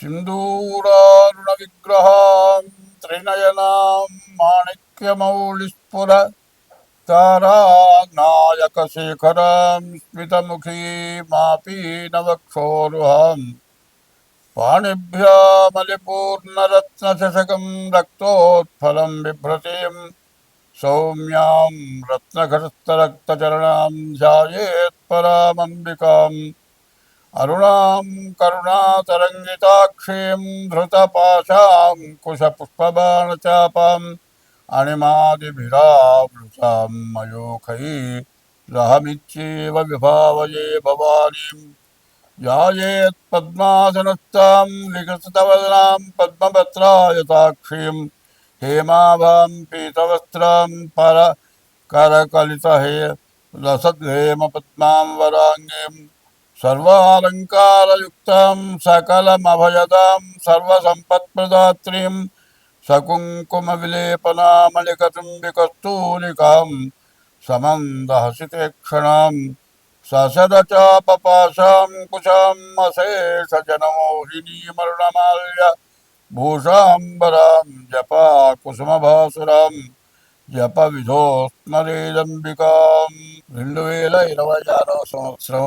सिन्दूरारुणविग्रहां त्रिनयनां माणिक्यमौलिस्फुर तारानायकशेखरां स्मितमुखीमापीनवक्षोरुहाम् पाणिभ्यामलिपूर्णरत्नचषकं रक्तोत्फलं बिभ्रतीं सौम्यां रत्नघटस्थरक्तचरणां ध्यायेत्परामम्बिकाम् अरुणां करुणातरङ्गिताक्षीं धृतपाशाङ्कुशपुष्पबाणचापाम् अणिमादिभिरावृतां मयोखै लहमित्येव विभावये भवानीं। यायेत्पद्मासनस्तां निकृतवदनां पद्मपत्रायताक्षीं हेमाभां पीतवस्त्रां परकरकलितहे करकलितहे लसद्हेमपद्मां वराङ्गीम्। सर्वालङ्कारयुक्तां सकलमभयदां सर्वसम्पत्प्रदात्रीं सकुङ्कुमविलेपनामलिकचुम्बिकस्तूलिकां समन्दहसितेक्षणां ससदचापपाशां कुशाम् अशेषजनमोहिनीमरुणमाल्य भूषाम्बरां जपाकुसुमभासुरां జప విధోస్మరేదంబికాం రెండు వేల ఇరవై ఆరో సంవత్సరం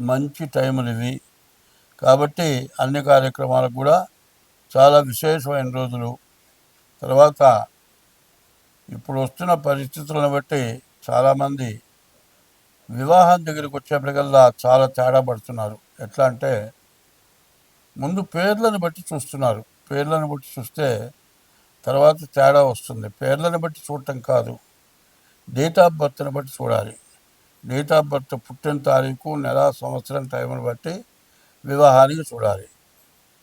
మంచి టైములు ఇవి కాబట్టి అన్ని కార్యక్రమాలకు కూడా చాలా విశేషమైన రోజులు. తర్వాత ఇప్పుడు వస్తున్న పరిస్థితులను బట్టి చాలామంది వివాహం దగ్గరికి వచ్చేప్పటికల్లా చాలా తేడా పడుతున్నారు. ఎట్లా అంటే ముందు పేర్లను బట్టి చూస్తున్నారు. పేర్లను బట్టి చూస్తే తర్వాత తేడా వస్తుంది. పేర్లను బట్టి చూడటం కాదు. డేట్ ఆఫ్ బర్త్ని బట్టి చూడాలి. డేట్ ఆఫ్ బర్త్ పుట్టిన తారీఖు నెల సంవత్సరం టైంను బట్టి వివాహానికి చూడాలి.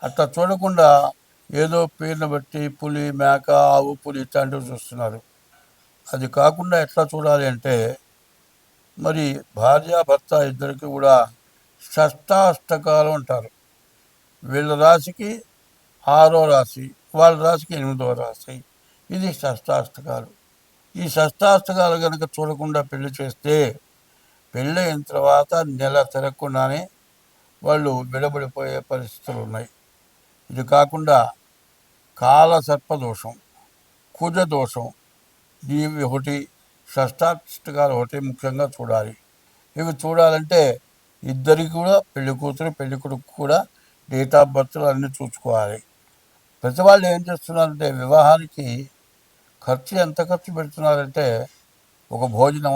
అట్లా చూడకుండా ఏదో పేరును బట్టి పులి మేక ఆవు పులి ఇట్లాంటివి చూస్తున్నారు. అది కాకుండా ఎట్లా చూడాలి అంటే మరి భార్య భర్త ఇద్దరికి కూడా షష్టాష్టకాలు అంటారు. వీళ్ళ రాశికి ఆరో రాశి వాళ్ళ రాశికి ఎనిమిదో రాశి. ఇది షష్టాష్టకాలు. ఈ షష్టాష్టకాలు కనుక చూడకుండా పెళ్ళి చేస్తే పెళ్ళైన తర్వాత నెల తిరగకుండానే వాళ్ళు విడబడిపోయే పరిస్థితులు ఉన్నాయి ఇది కాకుండా కాల సర్పదోషం కుజ దోషం ఇవి ఒకటి షష్టాష్టకాలు ఒకటి ముఖ్యంగా చూడాలి. ఇవి చూడాలంటే ఇద్దరికి కూడా పెళ్ళి కూతురు పెళ్ళి కొడుకు కూడా డేట్ ఆఫ్ బర్త్లు అన్నీ చూసుకోవాలి. ప్రతి వాళ్ళు ఏం చేస్తున్నారంటే వివాహానికి ఖర్చు ఎంత ఖర్చు పెడుతున్నారంటే ఒక భోజనం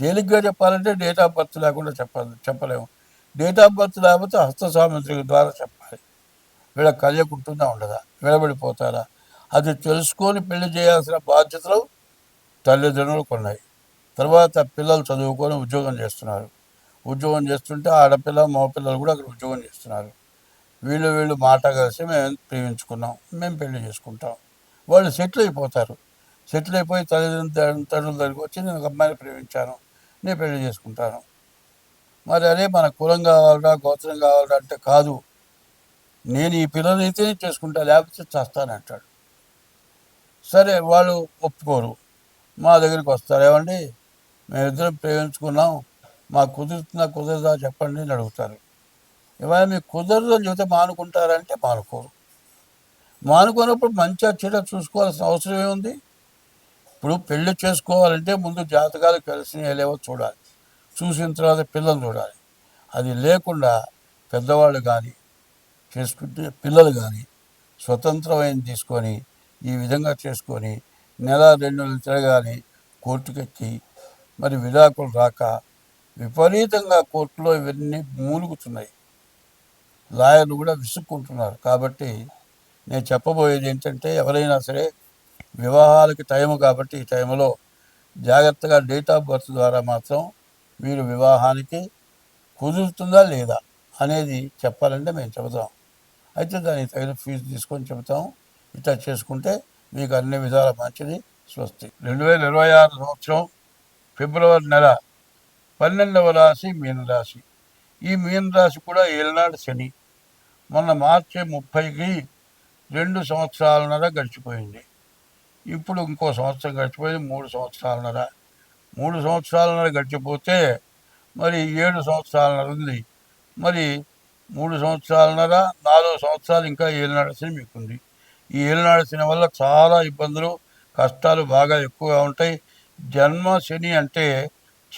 తేలిగ్గా చెప్పాలంటే డేట్ ఆఫ్ బర్త్ లేకుండా చెప్పాలి చెప్పలేము. డేట్ ఆఫ్ బర్త్ లేకపోతే హస్త ద్వారా చెప్పాలి. వీళ్ళ కళ్యకు ఉంటుందా ఉండదా? విడబడిపోతారా? అది తెలుసుకొని పెళ్ళి చేయాల్సిన బాధ్యతలు తల్లిదండ్రులకు ఉన్నాయి. తర్వాత పిల్లలు చదువుకొని ఉద్యోగం చేస్తున్నారు. ఉద్యోగం చేస్తుంటే ఆడపిల్ల మగపిల్లలు కూడా అక్కడ ఉద్యోగం చేస్తున్నారు. వీళ్ళు వీళ్ళు మాట కలిసి మేము ప్రేమించుకున్నాం మేము పెళ్ళి చేసుకుంటాం. వాళ్ళు సెటిల్ అయిపోతారు. సెటిల్ అయిపోయి తల్లిదండ్రుల తండ్రుల దగ్గరికి వచ్చి నేను ఒక అమ్మాయిని ప్రేమించాను. నేను పెళ్ళి చేసుకుంటాను. మరి అదే మన కులం కావాలరా గోత్రం కావాలరా అంటే కాదు. నేను ఈ పిల్లలైతేనే చేసుకుంటా లేకపోతే చేస్తానంటాడు సరే వాళ్ళు ఒప్పుకోరు. మా దగ్గరికి వస్తారు. ఏమండి? మేమిద్దరం ప్రేమించుకున్నాం. మాకు కుదురుతుందా కుదరదా చెప్పండి అని అడుగుతారు. ఇవాళ మీకు కుదరదు అని చెబితే మానుకుంటారంటే మానుకోరు. మానుకోనప్పుడు మంచిగా చెడ్డ చూసుకోవాల్సిన అవసరం ఏముంది? ఇప్పుడు పెళ్ళి చేసుకోవాలంటే ముందు జాతకాలు కలిసి లేవో చూడాలి. చూసిన తర్వాత పిల్లలు చూడాలి. అది లేకుండా పెద్దవాళ్ళు కానీ చేసుకుంటే పిల్లలు కానీ స్వతంత్రమైన తీసుకొని ఈ విధంగా చేసుకొని నెల రెండు నెలలు తిరగాలి కోర్టుకెక్కి మరి విడాకులు రాక విపరీతంగా కోర్టులో ఇవన్నీ మూలుగుతున్నాయి. లాయర్లు కూడా విసుక్కుంటున్నారు. కాబట్టి నేను చెప్పబోయేది ఏంటంటే ఎవరైనా సరే వివాహాలకి టైం కాబట్టి ఈ టైంలో జాగ్రత్తగా డేట్ ఆఫ్ బర్త్ ద్వారా మాత్రం మీరు వివాహానికి కుదురుతుందా లేదా అనేది చెప్పాలంటే మేము చెబుతాం. అయితే దానికి తగిన ఫీజు తీసుకొని చెబుతాం. ఇట్లా చేసుకుంటే మీకు అన్ని విధాల మంచిది స్వస్తి. రెండు వేల ఇరవై ఆరు సంవత్సరం ఫిబ్రవరి నెల పన్నెండవ రాశి మీనరాశి. ఈ మీనరాశి కూడా ఏలనాడు శని. మొన్న మార్చి ముప్పైకి రెండు సంవత్సరాలన్నర గడిచిపోయింది. ఇప్పుడు ఇంకో సంవత్సరం గడిచిపోయింది మూడు సంవత్సరాలన్నర. మూడు సంవత్సరాలన్నర గడిచిపోతే మరి ఏడు సంవత్సరాలన్నర ఉంది. మరి మూడు సంవత్సరాలన్నర నాలుగు సంవత్సరాలు ఇంకా ఏలినాడు నడిచిన మీకుంది. ఈ ఏలినాడు నడిచిన వల్ల చాలా ఇబ్బందులు కష్టాలు బాగా ఎక్కువగా ఉంటాయి. జన్మ శని అంటే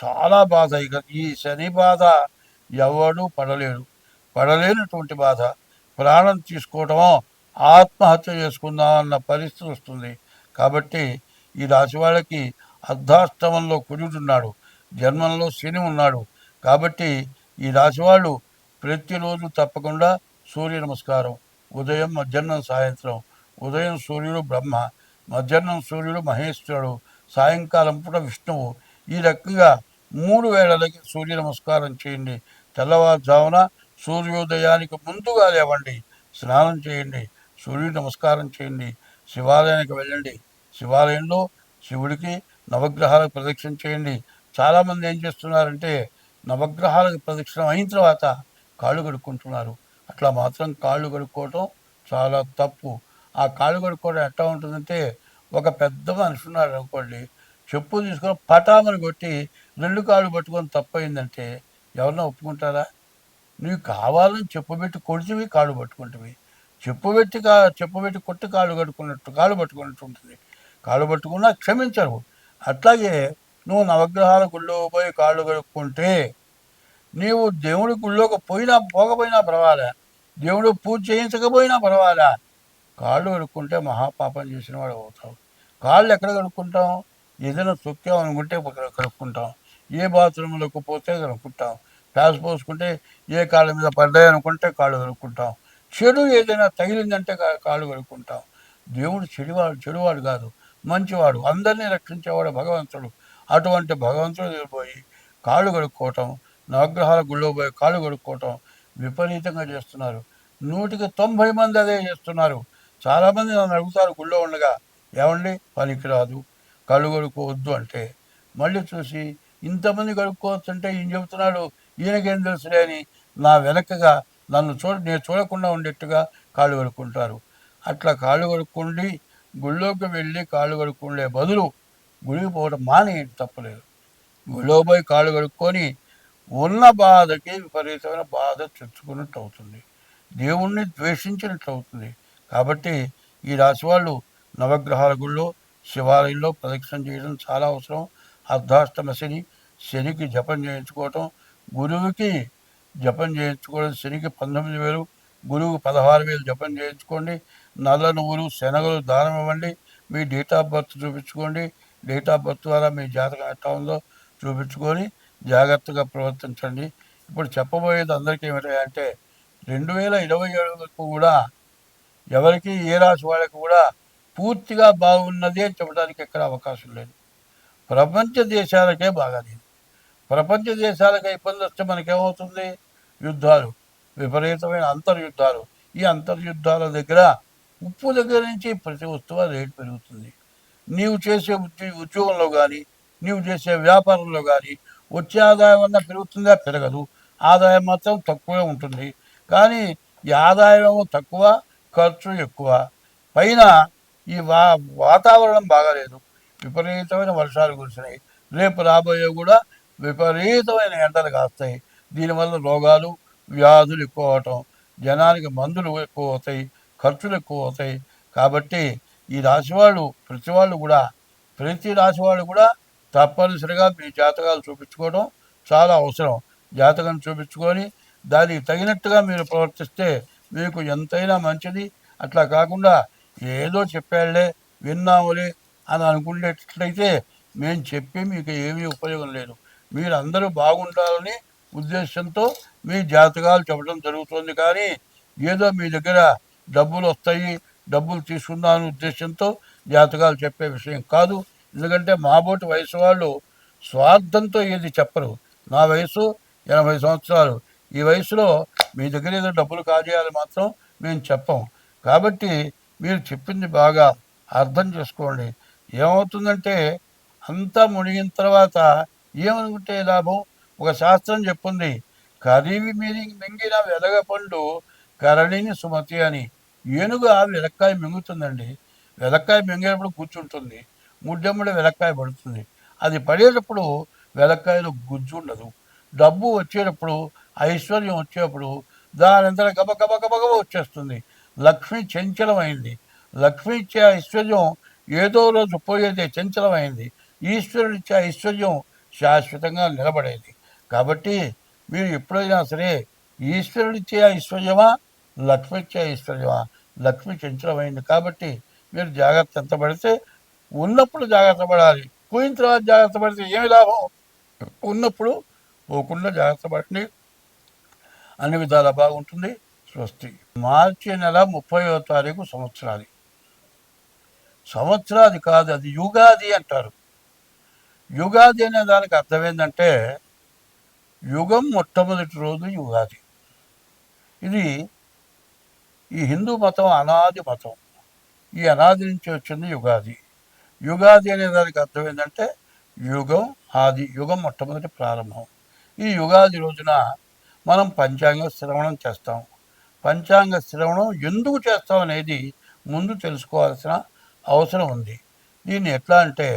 చాలా బాధ. ఇక ఈ శని బాధ ఎవడు పడలేడు. పడలేనటువంటి బాధ. ప్రాణం తీసుకోవటమో ఆత్మహత్య చేసుకుందాం అన్న పరిస్థితి వస్తుంది. కాబట్టి ఈ రాశి వాళ్ళకి అర్ధాష్టమంలో కుజుడున్నాడు జన్మంలో శని ఉన్నాడు. కాబట్టి ఈ రాశి వాళ్ళు ప్రతిరోజు తప్పకుండా సూర్య నమస్కారం ఉదయం మధ్యాహ్నం సాయంత్రం. ఉదయం సూర్యుడు బ్రహ్మ మధ్యాహ్నం సూర్యుడు మహేశ్వరుడు సాయంకాలం పూట విష్ణువు. ఈ రకంగా మూడు వేళలకి సూర్య నమస్కారం చేయండి. తెల్లవారుజామున సూర్యోదయానికి ముందుగా లేవండి. స్నానం చేయండి. సూర్యుడు నమస్కారం చేయండి. శివాలయానికి వెళ్ళండి. శివాలయంలో శివుడికి నవగ్రహాలకు ప్రదక్షిణ చేయండి. చాలామంది ఏం చేస్తున్నారంటే నవగ్రహాలకు ప్రదక్షిణ అయిన తర్వాత కాళ్ళు కడుక్కుంటున్నారు. అట్లా మాత్రం కాళ్ళు కడుక్కోవటం చాలా తప్పు. ఆ కాళ్ళు కడుక్కోవడం ఎట్లా ఉంటుందంటే ఒక పెద్ద మనిషి ఉన్నాడు అనుకోండి చెప్పు తీసుకొని పటామని కొట్టి రెండు కాళ్ళు పట్టుకొని తప్పయిందంటే ఎవరన్నా ఒప్పుకుంటారా? నీవు కావాలని చెప్పు పెట్టి కొడిచివి కాళ్ళు పట్టుకుంటువి. చెప్పు పెట్టి కా చెప్పు పెట్టి కొట్టి కాళ్ళు కట్టుకున్నట్టు కాళ్ళు పట్టుకున్నట్టు ఉంటుంది. కాళ్ళు పట్టుకున్నా క్షమించరు. అట్లాగే నువ్వు నవగ్రహాల గుళ్ళో పోయి కాళ్ళు కడుక్కుంటే నీవు దేవుడి గుళ్ళోకి పోయినా పోకపోయినా పర్వాలే. దేవుడు పూజ చేయించకపోయినా పర్వాలే. కాళ్ళు కడుక్కుంటే మహాపాపం చేసిన వాడు అవుతావు. కాళ్ళు ఎక్కడ కడుక్కుంటాం ఏదైనా తొక్కాం అనుకుంటే కడుక్కుంటాం ఏ బాత్రూంలోకి పోతే కడుక్కుంటాం ప్యాస్ పోసుకుంటే ఏ కాళ్ళ మీద పడ్డాయి అనుకుంటే కాళ్ళు కడుక్కుంటాం చెడు ఏదైనా తగిలిందంటే కాళ్ళు కడుక్కుంటాం దేవుడు చెడువాడు చెడువాడు కాదు. మంచివాడు. అందరినీ రక్షించేవాడు భగవంతుడు. అటువంటి భగవంతుడు దగ్గర పోయి కాళ్ళు కడుక్కోవటం నవగ్రహాల గుళ్ళో పోయి కాళ్ళు కడుక్కోవటం విపరీతంగా చేస్తున్నారు. నూటికి తొంభై మంది అదే చేస్తున్నారు. చాలామంది నన్ను అడుగుతారు గుళ్ళో ఉండగా ఏమండి? పనికిరాదు. కళ్ళు కడుక్కోవద్దు అంటే మళ్ళీ చూసి ఇంతమంది కడుక్కోవచ్చు అంటే ఈయన చెబుతున్నాడు? ఈయనకేం తెలుసులే అని నా వెనకగా నన్ను చూడ నేను చూడకుండా ఉండేట్టుగా కాళ్ళు కడుక్కుంటారు. అట్లా కాళ్ళు కడుక్కుండి గుళ్ళోకి వెళ్ళి కాళ్ళు కడుక్కుండే బదులు గుడికి పోవడం మానేయండి తప్పలేదు. గుళ్ళో పోయి కాళ్ళు కడుక్కొని ఉన్న బాధకి విపరీతమైన బాధ తెచ్చుకున్నట్టు అవుతుంది. దేవుణ్ణి ద్వేషించినట్టు అవుతుంది. కాబట్టి ఈ రాశి వాళ్ళు నవగ్రహాల గుళ్ళో శివాలయంలో ప్రదక్షిణ చేయడం చాలా అవసరం. అర్ధాష్టమ శని శనికి జపం చేయించుకోవటం గురువుకి జపం చేయించుకోవడం శనికి పంతొమ్మిది వేలు గురువు పదహారు వేలు జపం చేయించుకోండి. నల్ల నువ్వులు శనగలు దానం ఇవ్వండి. మీ డేట్ ఆఫ్ బర్త్ చూపించుకోండి. డేట్ ఆఫ్ బర్త్ ద్వారా మీ జాతకం ఎట్లా ఉందో చూపించుకొని జాగ్రత్తగా ప్రవర్తించండి. ఇప్పుడు చెప్పబోయేది అందరికీ ఏమిటంటే రెండు వేల ఇరవై ఏడు వరకు కూడా ఎవరికి ఏ రాశి వాళ్ళకి కూడా పూర్తిగా బాగున్నది అని చెప్పడానికి ఎక్కడ అవకాశం లేదు. ప్రపంచ దేశాలకే బాగాలేదు ప్రపంచ దేశాలకు ఇబ్బంది వస్తే మనకేమవుతుంది? యుద్ధాలు. విపరీతమైన అంతర్యుద్ధాలు. ఈ అంతర్యుద్ధాల దగ్గర ఉప్పు దగ్గర నుంచి ప్రతి వస్తువు రేటు పెరుగుతుంది. నీవు చేసే ఉద్యో ఉద్యోగంలో కానీ నీవు చేసే వ్యాపారంలో కానీ వచ్చే ఆదాయం అన్న పెరుగుతుందా? పెరగదు. ఆదాయం మాత్రం తక్కువే ఉంటుంది. కానీ ఈ ఆదాయం తక్కువ ఖర్చు ఎక్కువ. పైన ఈ వా వాతావరణం బాగాలేదు. విపరీతమైన వర్షాలు కురిసినాయి. రేపు రాబోయే కూడా విపరీతమైన ఎండలు కాస్తాయి. దీనివల్ల రోగాలు వ్యాధులు ఎక్కువ అవటం జనానికి మందులు ఎక్కువ అవుతాయి ఖర్చులు ఎక్కువ అవుతాయి కాబట్టి ఈ రాశి వాళ్ళు ప్రతి వాళ్ళు కూడా ప్రతి రాశి వాళ్ళు కూడా తప్పనిసరిగా మీ జాతకాలు చూపించుకోవడం చాలా అవసరం. జాతకం చూపించుకొని దానికి తగినట్టుగా మీరు ప్రవర్తిస్తే మీకు ఎంతైనా మంచిది. అట్లా కాకుండా ఏదో చెప్పాళ్ళే విన్నాములే అని అనుకునేటట్లయితే మేము చెప్పి మీకు ఏమీ ఉపయోగం లేదు. మీరు అందరూ బాగుండాలని ఉద్దేశంతో మీ జాతకాలు చెప్పడం జరుగుతుంది కానీ ఏదో మీ దగ్గర డబ్బులు వస్తాయి డబ్బులు తీసుకుందాం ఉద్దేశంతో జాతకాలు చెప్పే విషయం కాదు. ఎందుకంటే మాబోటి వయసు వాళ్ళు స్వార్థంతో ఏది చెప్పరు. నా వయసు ఎనభై సంవత్సరాలు. ఈ వయసులో మీ దగ్గర ఏదో డబ్బులు కాజేయాలి మాత్రం మేము చెప్పం. కాబట్టి మీరు చెప్పింది బాగా అర్థం చేసుకోండి. ఏమవుతుందంటే అంతా మునిగిన తర్వాత ఏమనుకుంటే లాభం? ఒక శాస్త్రం చెప్పుంది కరివి మీరి మింగిన వెలగ పండు సుమతి అని. ఏనుగు ఆ వెలక్కాయ మింగుతుందండి. వెలక్కాయ మింగేటప్పుడు కూర్చుంటుంది. ముడ్డెమ్మడి వెలక్కాయ పడుతుంది. అది పడేటప్పుడు వెలక్కాయలో గుజ్జు ఉండదు. డబ్బు వచ్చేటప్పుడు ఐశ్వర్యం వచ్చేటప్పుడు దానంతట గబ గబ గబ గబ వచ్చేస్తుంది. లక్ష్మి చంచలమైంది. లక్ష్మి ఇచ్చే ఐశ్వర్యం ఏదో రోజు పోయేదే చంచలమైంది. ఈశ్వరుడు ఇచ్చే ఐశ్వర్యం శాశ్వతంగా నిలబడేది. కాబట్టి మీరు ఎప్పుడైనా సరే ఈశ్వరుడిచ్చే ఐశ్వర్యమా లక్ష్మిచ్చే ఐశ్వర్యమా లక్ష్మి చంచలమైంది కాబట్టి మీరు జాగ్రత్త ఎంత పడితే ఉన్నప్పుడు జాగ్రత్త పడాలి. పోయిన తర్వాత జాగ్రత్త పడితే ఏమి లాభం? ఉన్నప్పుడు పోకుండా జాగ్రత్త పడండి. అన్ని విధాలా బాగుంటుంది. స్వస్తి. మార్చి నెల ముప్పైవ తారీఖు సంవత్సరాది. సంవత్సరాది కాదు అది యుగాది అంటారు. యుగాది అనే దానికి అర్థం ఏంటంటే యుగం మొట్టమొదటి రోజు యుగాది. ఇది ఈ హిందూ మతం అనాది మతం. ఈ అనాది నుంచి వచ్చింది యుగాది. యుగాది అనే దానికి అర్థం ఏంటంటే యుగం ఆది యుగం మొట్టమొదటి ప్రారంభం. ఈ యుగాది రోజున మనం పంచాంగ శ్రవణం చేస్తాం. పంచాంగ శ్రవణం ఎందుకు చేస్తాం అనేది ముందు తెలుసుకోవాల్సిన అవసరం ఉంది. దీన్ని ఎట్లా అంటే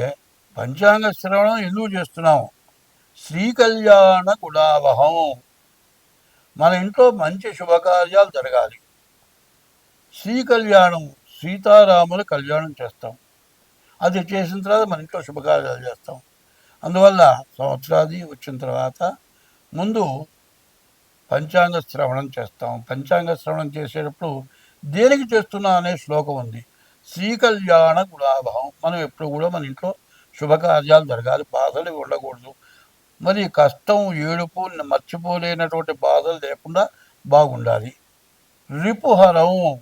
పంచాంగ శ్రవణం ఎందుకు చేస్తున్నాం? శ్రీ కళ్యాణ గుణావహం మన ఇంట్లో మంచి శుభకార్యాలు జరగాలి. శ్రీ కళ్యాణం సీతారాముల కళ్యాణం చేస్తాం. అది చేసిన తర్వాత మన ఇంట్లో శుభకార్యాలు చేస్తాం. అందువల్ల సంవత్సరాది వచ్చిన తర్వాత ముందు పంచాంగ శ్రవణం చేస్తాం. పంచాంగ శ్రవణం చేసేటప్పుడు దేనికి చేస్తున్నా అనే శ్లోకం ఉంది. శ్రీ కళ్యాణ గుణాభావం మనం ఎప్పుడు కూడా మన ఇంట్లో శుభకార్యాలు జరగాలి. బాధలు ఉండకూడదు. మరి కష్టం ఏడుపు మర్చిపోలేనటువంటి బాధలు లేకుండా బాగుండాలి. రిపుహరం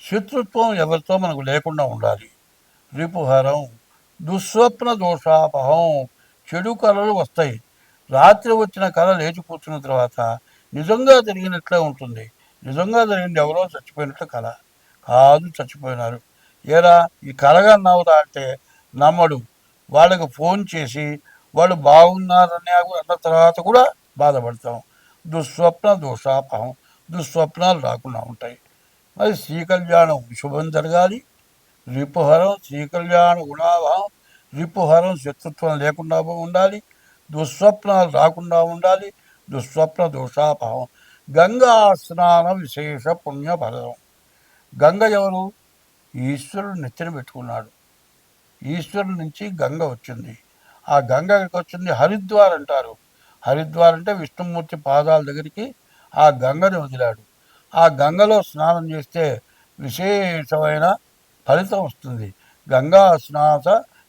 శత్రుత్వం ఎవరితో మనకు లేకుండా ఉండాలి. రిపుహరం దుస్వప్న దోషాపహం చెడు కళలు వస్తాయి. రాత్రి వచ్చిన కళ లేచి కూర్చున్న తర్వాత నిజంగా జరిగినట్లే ఉంటుంది. నిజంగా జరిగింది ఎవరో చచ్చిపోయినట్లు కళ. కాదు చచ్చిపోయినారు. ఏరా ఈ కళగా నవ్వుతా అంటే నమ్మడు. వాళ్ళకి ఫోన్ చేసి వాళ్ళు బాగున్నారనే అన్న తర్వాత కూడా బాధపడతాం. దుస్వప్న దోషాపహం దుస్వప్నాలు రాకుండా ఉంటాయి. మరి శ్రీ కళ్యాణం శుభం జరగాలి. రిపుహరం శ్రీ కళ్యాణ గుణాభావం రిపుహరం శత్రుత్వం లేకుండా ఉండాలి. దుస్వప్నాలు రాకుండా ఉండాలి. దుస్వప్న దోషాపహం. గంగా స్నాన విశేష పుణ్య ఫలం గంగ ఎవరు? ఈశ్వరుడు నెత్తిన పెట్టుకున్నాడు. ఈశ్వరుడు నుంచి గంగ వచ్చింది. ఆ గంగ ఎక్కడికి వచ్చింది హరిద్వార్ అంటారు. హరిద్వార్ అంటే విష్ణుమూర్తి పాదాల దగ్గరికి ఆ గంగని వదిలాడు. ఆ గంగలో స్నానం చేస్తే విశేషమైన ఫలితం వస్తుంది. గంగా స్నాన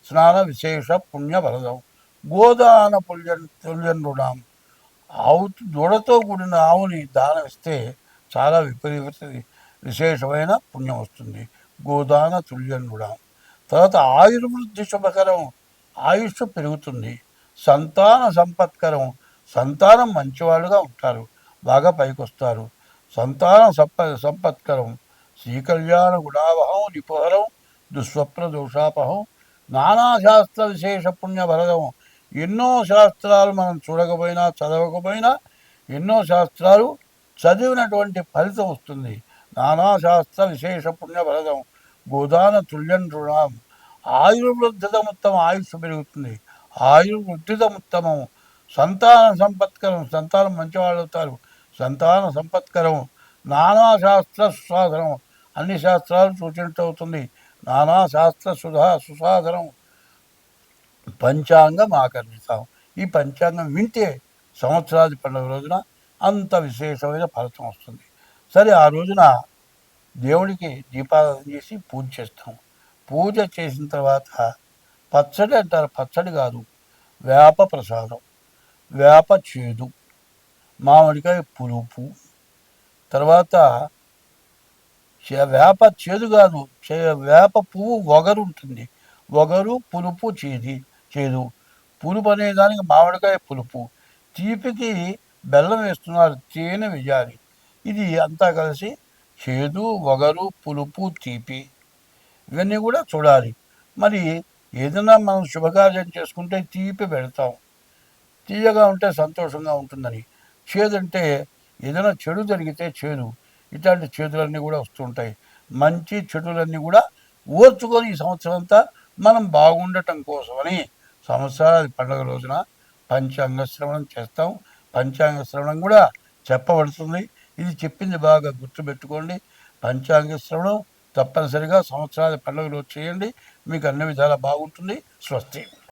స్నాన విశేష పుణ్య ఫలితం గోదాన పుల్యన్ తుల్యనుడాం ఆవు దూడతో కూడిన ఆవుని దానం ఇస్తే చాలా విపరీత విశేషమైన పుణ్యం వస్తుంది. గోదాన తుల్యనుడా తర్వాత ఆయుర్వృద్ధి శుభకరం ఆయుష్ పెరుగుతుంది. సంతాన సంపత్కరం సంతానం మంచివాళ్ళుగా ఉంటారు. బాగా పైకొస్తారు. సంతాన సంప సంపత్కరం శ్రీకళ్యాణ గుణావహం నిపుహరం దుస్వప్న దోషాపహం నానాశాస్త్ర విశేష పుణ్యభరదం ఎన్నో శాస్త్రాలు మనం చూడకపోయినా చదవకపోయినా ఎన్నో శాస్త్రాలు చదివినటువంటి ఫలితం వస్తుంది. నానాశాస్త్ర విశేష పుణ్యభరదం గోదాన తుల్యం రుణం. ఆయుర్వృద్ధితముత్తమ ఆయుష్ పెరుగుతుంది. ఆయుర్వృద్ధితముత్తమం సంతాన సంపత్కరం సంతానం మంచివాళ్ళు అవుతారు. సంతాన సంపత్కరం నానా శాస్త్ర సుసాధనం. అన్ని శాస్త్రాలు సూచించ అవుతుంది. నానా శాస్త్ర సుధా సుసాధనం. పంచాంగం ఆకర్షిస్తాం. ఈ పంచాంగం వింటే సంవత్సరాది పండుగ రోజున అంత విశేషమైన ఫలితం వస్తుంది. సరే ఆ రోజున దేవుడికి దీపారాధన చేసి పూజ చేస్తాం. పూజ చేసిన తర్వాత పచ్చడి అంటారు. పచ్చడి కాదు వేప ప్రసాదం వేప చేదు మామిడికాయ పులుపు. తర్వాత చే- వేప చేదు కాదు చే- వేప పువ్వు వగరు ఉంటుంది. వగరు పులుపు చేది చేదు. పులుపు అనే దానికి మామిడికాయ పులుపు. తీపికి బెల్లం వేస్తున్నారు తేనె వేయాలి. ఇది అంతా కలిసి చేదు వగరు పులుపు తీపి. ఇవన్నీ కూడా చూడాలి. మరి ఏదైనా మనం శుభకార్యం చేసుకుంటే తీపి పెడతాం. తీయగా ఉంటే సంతోషంగా ఉంటుందని. చేదంటే ఏదైనా చెడు జరిగితే చేదు. ఇట్లాంటి చేతులన్నీ కూడా వస్తుంటాయి మంచి చెడులన్నీ కూడా ఓర్చుకొని ఈ సంవత్సరం అంతా మనం బాగుండటం కోసమని సంవత్సరాది పండుగ రోజున పంచాంగ శ్రవణం చేస్తాం. పంచాంగ శ్రవణం కూడా చెప్పబడుతుంది ఇది చెప్పింది బాగా గుర్తుపెట్టుకోండి. పంచాంగ శ్రవణం తప్పనిసరిగా సంవత్సరాది పండుగలు చేయండి. మీకు అన్ని విధాలా బాగుంటుంది. స్వస్తి.